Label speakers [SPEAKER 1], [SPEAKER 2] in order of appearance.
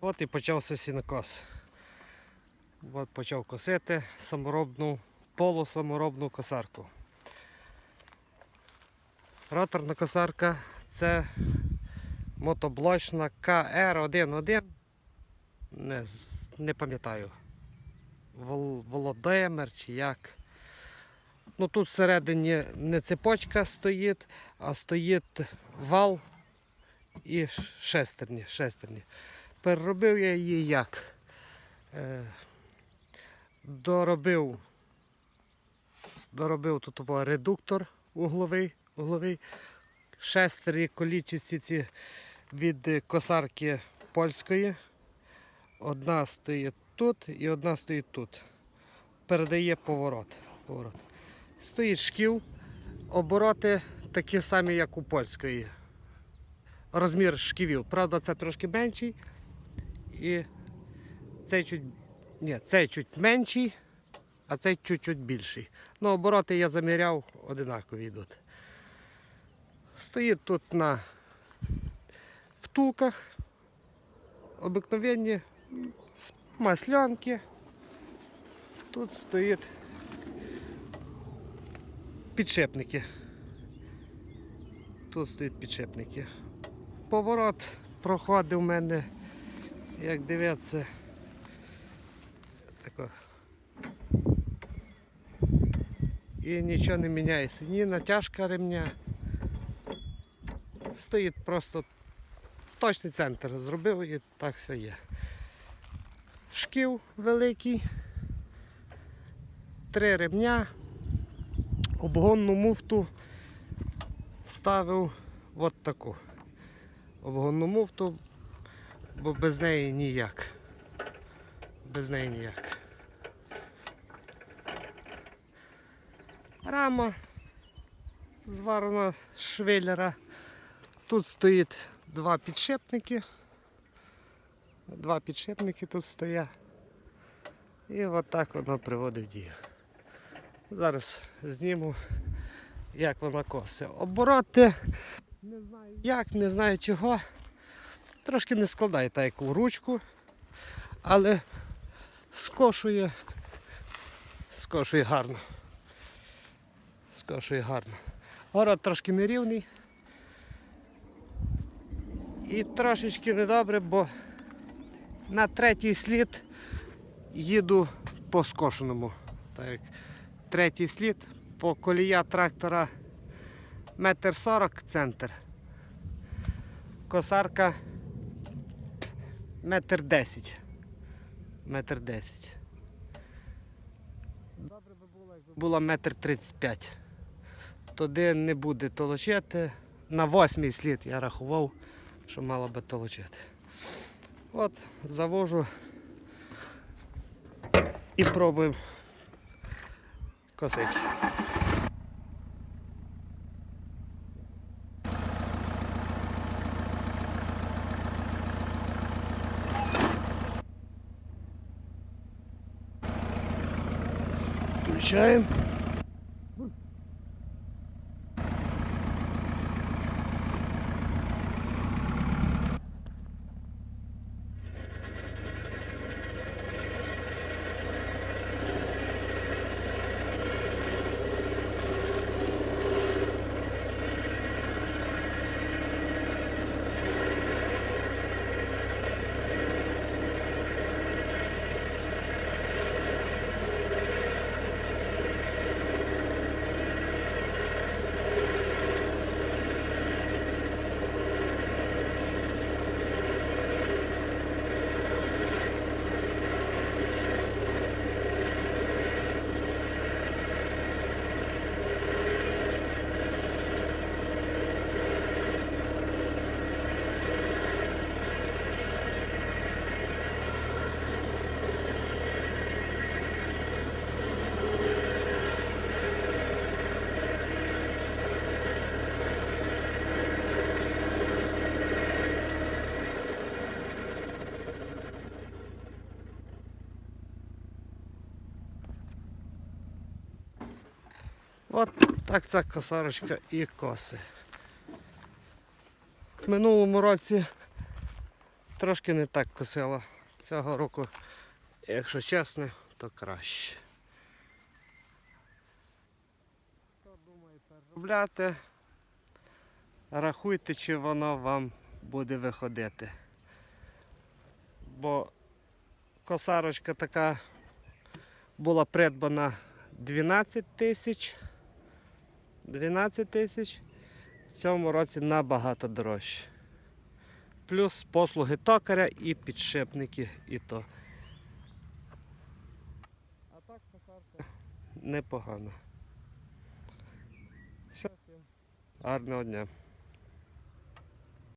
[SPEAKER 1] От і почався сінокос. От почав косити саморобну, полусаморобну косарку. Роторна косарка це мотоблочна КР11. Не, не пам'ятаю. Вол- Володимир чи як. Ну тут всередині не цепочка стоїть, а стоїть вал і шестерні. шестерні. Переробив я її як? Е, доробив, доробив тут редуктор угловий, угловий. Шестері колічисті ці від косарки польської. Одна стоїть тут і одна стоїть тут. Передає поворот. поворот. Стоїть шків, обороти такі самі, як у польської. Розмір шківів. Правда, це трошки менший. І цей чуть, ні, цей чуть менший, а цей чуть-чуть більший. Ну, обороти я заміряв, одинакові йдуть. Стоїть тут на втулках, обикновенні маслянки. Тут стоїть підшипники. Тут стоять підшипники. Поворот проходив у мене як дивиться, тако. І нічого не міняється. Ні натяжка ремня. Стоїть просто точний центр зробив і так все є. Шків великий, три ремня, обгонну муфту ставив от таку. Обгонну муфту бо без неї ніяк. Без неї ніяк. Рама зварена з швеллера. Тут стоїть два підшипники. Два підшипники тут стоять. І отак воно приводить в дію. Зараз зніму, як вона косить. Обороти. Не знаю як, не знаю чого. Трошки не складає так як у ручку, але скошує, скошує гарно. Скошує гарно. Город трошки нерівний. І трошечки недобре, бо на третій слід їду по скошеному. Так третій слід по колія трактора метр сорок центр. Косарка метр десять. Метр десять. Добре би було, якби було метр тридцять п'ять. Туди не буде толочити. На восьмий слід я рахував, що мало би толочити. От, завожу і пробуємо косити. Включаем. От так ця косарочка і коси. В минулому році трошки не так косила. Цього року, якщо чесно, то краще. Хто думає переробляти, рахуйте, чи воно вам буде виходити. Бо косарочка така була придбана 12 тисяч. 12 тисяч. В цьому році набагато дорожче. Плюс послуги токаря і підшипники і то. А так косарка непогано. Все. Гарного дня.